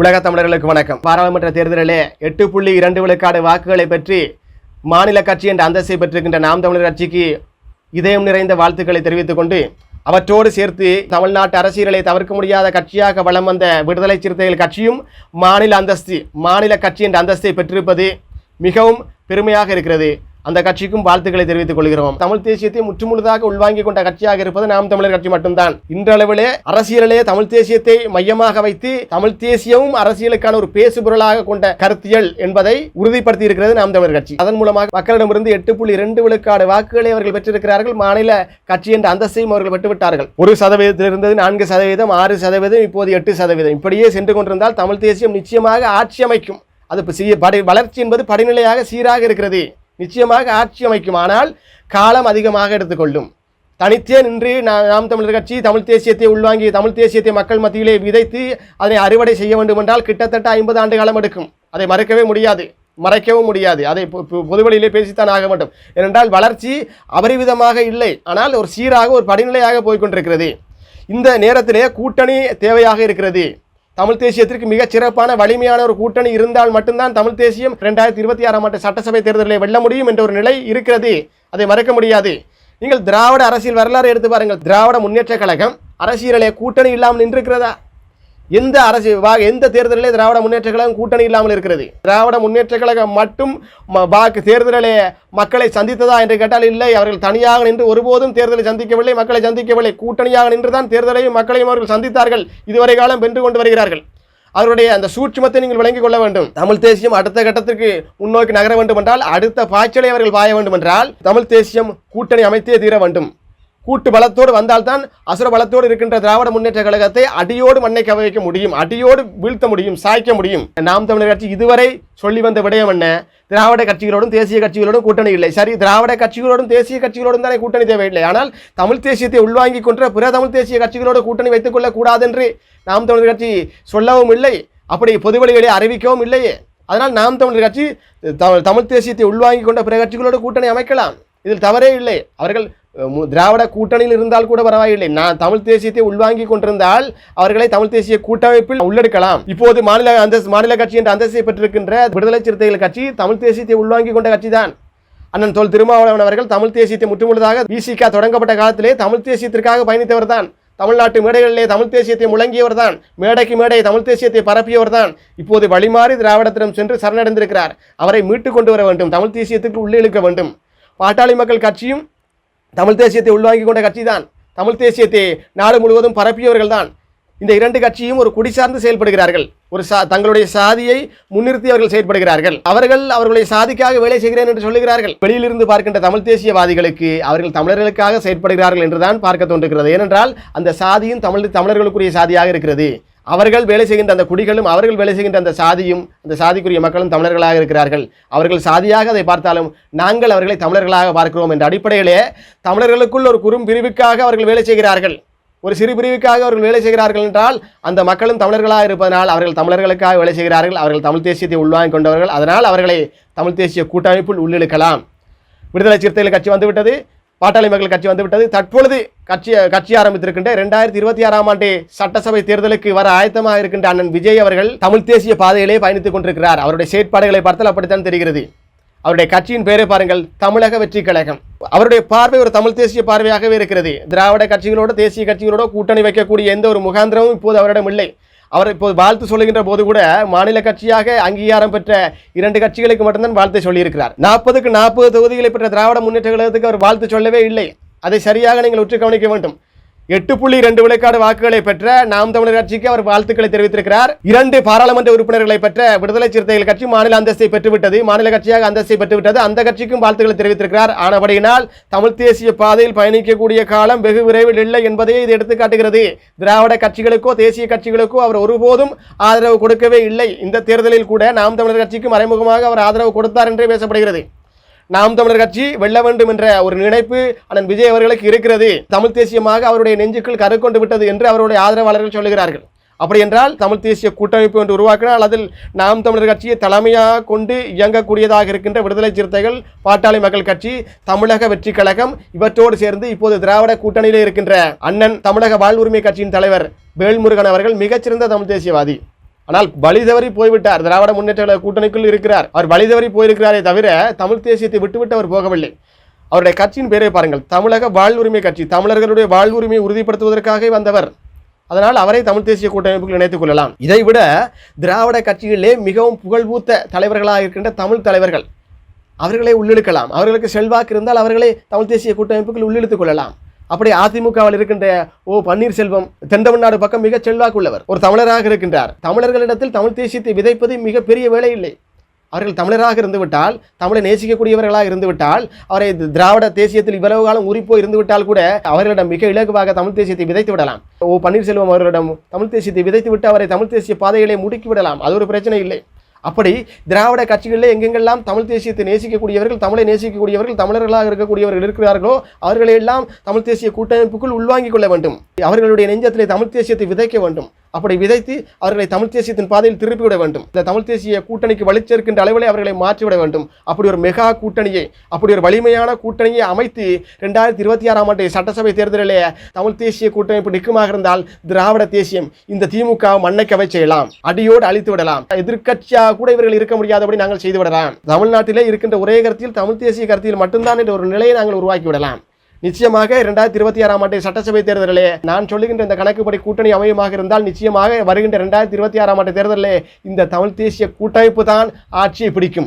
உலக தமிழர்களுக்கு வணக்கம். பாராளுமன்ற தேர்தலிலே எட்டு புள்ளி இரண்டு விழுக்காடு வாக்குகளை பெற்று மாநில கட்சி என்ற அந்தஸ்தை பெற்றிருக்கின்ற நாம் தமிழர் கட்சிக்கு இதயம் நிறைந்த வாழ்த்துக்களை தெரிவித்துக் கொண்டு அவற்றோடு சேர்த்து தமிழ்நாட்டு அரசியலை தவிர்க்க முடியாத கட்சியாக வலம் வந்த விடுதலை சிறுத்தைகள் கட்சியும் மாநில அந்தஸ்து மாநில கட்சி என்ற அந்தஸ்தை பெற்றிருப்பது மிகவும் பெருமையாக இருக்கிறது. அந்த கட்சிக்கும் வாழ்த்துக்களை தெரிவித்துக் கொள்கிறோம். தமிழ் தேசியத்தை முற்றுமுழுதாக உள்வாங்கிக் கொண்ட கட்சியாக இருப்பது நாம் தமிழர் கட்சி மட்டும்தான். இன்றளவிலே அரசியலிலே தமிழ் தேசியத்தை மையமாக வைத்து தமிழ் தேசியமும் அரசியலுக்கான ஒரு பேசுபொருளாக கொண்ட கருத்தியல் என்பதை உறுதிப்படுத்தி இருக்கிறது நாம் தமிழர் கட்சி. அதன் மூலமாக மக்களிடமிருந்து எட்டு புள்ளி இரண்டு விழுக்காடு வாக்குகளை அவர்கள் பெற்றிருக்கிறார்கள். மாநில கட்சி என்ற அந்தஸ்தையும் அவர்கள் பெற்றுவிட்டார்கள் ஒரு சதவீதத்தில் இருந்தது நான்கு சதவீதம் ஆறு சதவீதம் இப்போது எட்டு சதவீதம். இப்படியே சென்று கொண்டிருந்தால் தமிழ் தேசியம் நிச்சயமாக ஆட்சி அமைக்கும். அது இப்ப சிறிய வளர்ச்சி என்பது படிநிலையாக சீராக இருக்கிறது. நிச்சயமாக ஆட்சி அமைக்கும். ஆனால் காலம் அதிகமாக எடுத்துக்கொள்ளும். தனித்தே நின்று நாம் தமிழர் கட்சி தமிழ் தேசியத்தை உள்வாங்கி தமிழ் தேசியத்தை மக்கள் மத்தியிலே விதைத்து அதனை அறுவடை செய்ய வேண்டும் என்றால் கிட்டத்தட்ட ஐம்பது ஆண்டு காலம் எடுக்கும். அதை மறைக்கவே முடியாது. மறைக்கவும் முடியாது. அதை பொ- பொதுவெளியிலே பேசித்தான் ஆக வேண்டும். ஏனென்றால் வளர்ச்சி அபரிவிதமாக இல்லை. ஆனால் ஒரு சீராக ஒரு படிநிலையாக போய்கொண்டிருக்கிறது இந்த நேரத்திலே கூட்டணி தேவையாக இருக்கிறது. தமிழ் தேசியத்திற்கு மிகச் சிறப்பான வலிமையான ஒரு கூட்டணி இருந்தால் மட்டும்தான் தமிழ் தேசியம் ரெண்டாயிரத்தி இருபத்தி ஆறாம் ஆண்டு சட்டசபை தேர்தலில் வெல்ல முடியும் என்ற ஒரு நிலை இருக்கிறது. அதை மறக்க முடியாது. நீங்கள் திராவிட அரசியல் வரலாறு எடுத்து பாருங்கள். திராவிட முன்னேற்ற கழகம் அரசியலிலே கூட்டணி இல்லாமல் நின்றிருக்கிறதா? எந்த அரசு வா- எந்த தேர்தலிலே திராவிட முன்னேற்ற கழகம் கூட்டணி இல்லாமல் இருக்கிறது? திராவிட முன்னேற்ற கழகம் மட்டும் வாக்கு தேர்தலிலே மக்களை சந்தித்ததா என்று கேட்டால் இல்லை. அவர்கள் தனியாக நின்று ஒருபோதும் தேர்தலை சந்திக்கவில்லை மக்களை சந்திக்கவில்லை. கூட்டணியாக நின்றுதான் தேர்தலையும் மக்களையும் அவர்கள் சந்தித்தார்கள். இதுவரை காலம் வென்று கொண்டு வருகிறார்கள். அவருடைய அந்த சூட்சுமத்தை நீங்கள் விளங்கிக் கொள்ள வேண்டும். தமிழ் தேசியம் அடுத்த கட்டத்திற்கு முன்னோக்கி நகர வேண்டும் என்றால் அடுத்த பாய்ச்சலை அவர்கள் பாய வேண்டும் என்றால் தமிழ் தேசியம் கூட்டணி அமைத்தே தீர வேண்டும். கூட்டு பலத்தோடு வந்தால்தான் அசுர பலத்தோடு இருக்கின்ற திராவிட முன்னேற்ற கழகத்தை அடியோடு மண்ணை கவிக்க முடியும் அடியோடு வீழ்த்த முடியும் சாய்க்க முடியும். நாம் தமிழர் கட்சி இதுவரை சொல்லி வந்த விடயம் என்ன? திராவிட கட்சிகளோடும் தேசிய கட்சிகளோடும் கூட்டணி இல்லை. சரி திராவிட கட்சிகளோடும் தேசிய கட்சிகளோடும் தானே கூட்டணி தேவையில்லை. ஆனால் தமிழ் தேசியத்தை உள்வாங்கிக் கொன்ற பிற தமிழ் தேசிய கட்சிகளோடு கூட்டணி வைத்துக் கொள்ளக்கூடாது என்று நாம் தமிழர் கட்சி சொல்லவும் இல்லை. அப்படி பொதுவெளிகளை அறிவிக்கவும் இல்லையே. அதனால் நாம் தமிழர் கட்சி தமிழ் தமிழ் தேசியத்தை உள்வாங்கிக் கொண்ட பிற கட்சிகளோடு கூட்டணி அமைக்கலாம். இதில் தவறே இல்லை. அவர்கள் திராவிட கூட்டணியில் இருந்தால் கூட பரவாயில்லை. நான் தமிழ் தேசியத்தை உள்வாங்கி கொண்டிருந்தால் அவர்களை தமிழ் தேசிய கூட்டமைப்பில் உள்ளெடுக்கலாம். இப்போது மாநில அந்த மாநில கட்சி என்ற அந்தஸ்தை பெற்றிருக்கின்ற விடுதலை சிறுத்தைகள் கட்சி தமிழ் தேசியத்தை உள்வாங்கி கொண்ட கட்சி தான் அண்ணன் தொல் திருமாவளவன் அவர்கள் தமிழ் தேசியத்தை முற்றுமுழுதாக விசிக தொடங்கப்பட்ட காலத்திலே தமிழ் தேசியத்திற்காக பயணித்தவர் தான் தமிழ்நாட்டு மேடைகளிலே தமிழ் தேசியத்தை முழங்கியவர் தான் மேடைக்கு மேடை தமிழ் தேசியத்தை பரப்பியவர் தான் இப்போது வழிமாறி திராவிடத்திடம் சென்று சரணடைந்திருக்கிறார். அவரை மீட்டு கொண்டு வர வேண்டும். தமிழ் தேசியத்துக்கு உள்ளே இழுக்க வேண்டும். பாட்டாளி மக்கள் கட்சியும் தமிழ் தேசியத்தை உள்வாங்கிக் கொண்ட கட்சி தான் தமிழ் தேசியத்தை நாடு முழுவதும் பரப்பியவர்கள் தான் இந்த இரண்டு கட்சியும் ஒரு குடி சார்ந்து செயல்படுகிறார்கள். ஒரு சா தங்களுடைய சாதியை முன்னிறுத்தி அவர்கள் செயல்படுகிறார்கள். அவர்கள் அவர்களுடைய சாதிக்காக வேலை செய்கிறேன் என்று சொல்லுகிறார்கள். வெளியிலிருந்து பார்க்கின்ற தமிழ் தேசியவாதிகளுக்கு அவர்கள் தமிழர்களுக்காக செயல்படுகிறார்கள் என்றுதான் பார்க்க தோன்றுகிறது. ஏனென்றால் அந்த சாதியும் தமிழ் தமிழர்களுக்குரிய சாதியாக இருக்கிறது. அவர்கள் வேலை செய்கின்ற அந்த குடிகளும் அவர்கள் வேலை செய்கின்ற அந்த சாதியும் அந்த சாதிக்குரிய மக்களும் தமிழர்களாக இருக்கிறார்கள். அவர்கள் சாதியாக அதை பார்த்தாலும் நாங்கள் அவர்களை தமிழர்களாக பார்க்கிறோம் என்ற அடிப்படையிலே தமிழர்களுக்குள் ஒரு குறும் பிரிவுக்காக அவர்கள் வேலை செய்கிறார்கள். ஒரு சிறு பிரிவுக்காக அவர்கள் வேலை செய்கிறார்கள் என்றால் அந்த மக்களும் தமிழர்களாக இருப்பதனால் அவர்கள் தமிழர்களுக்காக வேலை செய்கிறார்கள். அவர்கள் தமிழ் தேசியத்தை உள்வாங்கிக் கொண்டவர்கள். அதனால் அவர்களை தமிழ் தேசிய கூட்டமைப்பில் உள்ளிழுக்கலாம். விடுதலை சிறுத்தைகள் கட்சி வந்துவிட்டது. பாட்டாளி மக்கள் கட்சி வந்துவிட்டது. தற்பொழுது கட்சி கட்சி ஆரம்பித்திருக்கின்ற இரண்டாயிரத்தி இருபத்தி ஆறாம் ஆண்டு சட்டசபை தேர்தலுக்கு வர ஆயத்தமாக இருக்கின்ற அண்ணன் விஜய் அவர்கள் தமிழ் தேசிய பாதையிலே பயணித்துக் கொண்டிருக்கிறார். அவருடைய செயற்பாடுகளை பார்த்தால் அப்படித்தான் தெரிகிறது. அவருடைய கட்சியின் பெயரை பாருங்கள் தமிழக வெற்றி கழகம். அவருடைய பார்வை ஒரு தமிழ் தேசிய பார்வையாகவே இருக்கிறது. திராவிட கட்சிகளோட தேசிய கட்சிகளோட கூட்டணி வைக்கக்கூடிய எந்த ஒரு முகாந்திரமும் இப்போது அவரிடம் இல்லை. அவர் இப்போது வாழ்த்து சொல்லுகின்ற போது கூட மாநில கட்சியாக அங்கீகாரம் பெற்ற இரண்டு கட்சிகளுக்கு மட்டும்தான் வாழ்த்து சொல்லியிருக்கிறார். நாற்பதுக்கு நாற்பது தொகுதிகளை பெற்ற திராவிட முன்னேற்ற கழகத்துக்கு அவர் வாழ்த்து சொல்லவே இல்லை. அதை சரியாக நீங்கள் உற்று கவனிக்க வேண்டும். எட்டு புள்ளி ரெண்டு விழுக்காடு வாக்குகளை பெற்ற நாம் தமிழர் கட்சிக்கு அவர் வாழ்த்துக்களை தெரிவித்திருக்கிறார். இரண்டு பாராளுமன்ற உறுப்பினர்களை பெற்ற விடுதலை சிறுத்தைகள் கட்சி மாநில அந்தஸ்தை பெற்றுவிட்டது. மாநில கட்சியாக அந்தஸ்தை பெற்றுவிட்டது. அந்த கட்சிக்கும் வாழ்த்துக்களை தெரிவித்திருக்கிறார். ஆனபடியினால் தமிழ் தேசிய பாதையில் பயணிக்கக்கூடிய காலம் வெகு விரைவில் இல்லை என்பதை இது எடுத்து காட்டுகிறது. திராவிட கட்சிகளுக்கோ தேசிய கட்சிகளுக்கோ அவர் ஒருபோதும் ஆதரவு கொடுக்கவே இல்லை. இந்த தேர்தலில் கூட நாம் தமிழர் கட்சிக்கு மறைமுகமாக அவர் ஆதரவு கொடுத்தார் என்றே பேசப்படுகிறது. நாம் தமிழர் கட்சி வெல்ல வேண்டும் என்ற ஒரு நினைப்பு அண்ணன் விஜய் அவர்களுக்கு இருக்கிறது. தமிழ் தேசியமாக அவருடைய நெஞ்சுக்குள் கருக்கொண்டு விட்டது என்று அவருடைய ஆதரவாளர்கள் சொல்லுகிறார்கள். அப்படி என்றால் தமிழ் தேசிய கூட்டமைப்பு என்று உருவாக்கினால் அதில் நாம் தமிழர் கட்சியை தலைமையாக கொண்டு இயங்கக்கூடியதாக இருக்கின்ற விடுதலை சிறுத்தைகள் பாட்டாளி மக்கள் கட்சி தமிழக வெற்றி கழகம் இவற்றோடு சேர்ந்து இப்போது திராவிட கூட்டணியிலே இருக்கின்ற அண்ணன் தமிழக வாழ்வுரிமை கட்சியின் தலைவர் வேல்முருகன் அவர்கள் மிகச்சிறந்த தமிழ் தேசியவாதி. ஆனால் வழி தவறி போய்விட்டார். திராவிட முன்னேற்ற கூட்டணிக்குள் இருக்கிறார். அவர் வழி தவறி போயிருக்கிறாரே தவிர தமிழ் தேசியத்தை விட்டுவிட்டு அவர் போகவில்லை. அவருடைய கட்சியின் பேரை பாருங்கள். தமிழக வாழ்வுரிமை கட்சி தமிழர்களுடைய வாழ்வுரிமையை உறுதிப்படுத்துவதற்காக வந்தவர். அதனால் அவரை தமிழ் தேசிய கூட்டமைப்புகள் இணைத்துக் கொள்ளலாம். இதைவிட திராவிட கட்சிகளிலே மிகவும் புகழ்பூத்த தலைவர்களாக இருக்கின்ற தமிழ் தலைவர்கள் அவர்களை உள்ளிழுக்கலாம். அவர்களுக்கு செல்வாக்கு இருந்தால் அவர்களை தமிழ் தேசிய கூட்டமைப்புகள் உள்ளிழுத்துக் கொள்ளலாம். அப்படி அதிமுகவில் இருக்கின்ற ஓ பன்னீர்செல்வம் தென்தமிழ்நாடு பக்கம் மிக செல்வாக்குள்ளவர். ஒரு தமிழராக இருக்கின்றார். தமிழர்களிடத்தில் தமிழ் தேசியத்தை விதைப்பது மிகப்பெரிய வேலை இல்லை அவர்கள் தமிழராக இருந்துவிட்டால் தமிழை நேசிக்கக்கூடியவர்களாக இருந்துவிட்டால் அவரை திராவிட தேசியத்தில் இவ்வளவு காலம் உரிப்போ இருந்துவிட்டால் கூட அவர்களிடம் மிக இலகுவாக தமிழ் தேசியத்தை விதைத்து விடலாம். ஓ பன்னீர்செல்வம் அவர்களிடம் தமிழ் தேசியத்தை விதைத்து விட்டு அவரை தமிழ் தேசிய பாதைகளை முடுக்கி விடலாம். அது ஒரு பிரச்சனை இல்லை. அப்படி திராவிட கட்சிகளில் எங்கெங்கெல்லாம் தமிழ் தேசியத்தை நேசிக்கக்கூடியவர்கள் தமிழை நேசிக்கக்கூடியவர்கள் தமிழர்களாக இருக்கக்கூடியவர்கள் இருக்கிறார்களோ அவர்களை எல்லாம் தமிழ் தேசிய கூட்டமைப்புக்குள் உள்வாங்கிக் கொள்ள வேண்டும். அவர்களுடைய நெஞ்சத்திலே தமிழ் தேசியத்தை விதைக்க வேண்டும். அப்படி விதைத்து அவர்களை தமிழ் தேசியத்தின் பாதையில் திருப்பிவிட வேண்டும். இந்த தமிழ் தேசிய கூட்டணிக்கு வலிச்சேர்க்கின்ற அளவிலே அவர்களை மாற்றிவிட வேண்டும். அப்படி ஒரு மெகா கூட்டணியை அப்படி ஒரு வலிமையான கூட்டணியை அமைத்து ரெண்டாயிரத்தி இருபத்தி ஆறாம் ஆண்டு சட்டசபை தேர்தலிலே தமிழ் தேசிய கூட்டமைப்பு நிற்குமாக இருந்தால் திராவிட தேசியம் இந்த திமுக மண்ணைக்கவை செய்யலாம். அடியோடு அழித்து விடலாம். எதிர்க்கட்சியாக கூட இவர்கள் இருக்க முடியாதபடி நாங்கள் செய்து விடலாம். தமிழ்நாட்டிலே இருக்கின்ற ஒரே கருத்தில் தமிழ் தேசிய கருத்தில் மட்டும்தான் என்ற ஒரு நிலையை நாங்கள் உருவாக்கி விடலாம். நிச்சயமாக இரண்டாயிரத்தி இருபத்தி ஆறாம் ஆண்டு சட்டசபை தேர்தலிலே நான் சொல்லுகின்ற இந்த கணக்குப்படி கூட்டணி அமையமாக இருந்தால் நிச்சயமாக வருகின்ற இரண்டாயிரத்தி இருபத்தி ஆறாம் ஆண்டு தேர்தலிலே இந்த தமிழ் தேசிய கூட்டமைப்பு தான் ஆட்சியை பிடிக்கும்.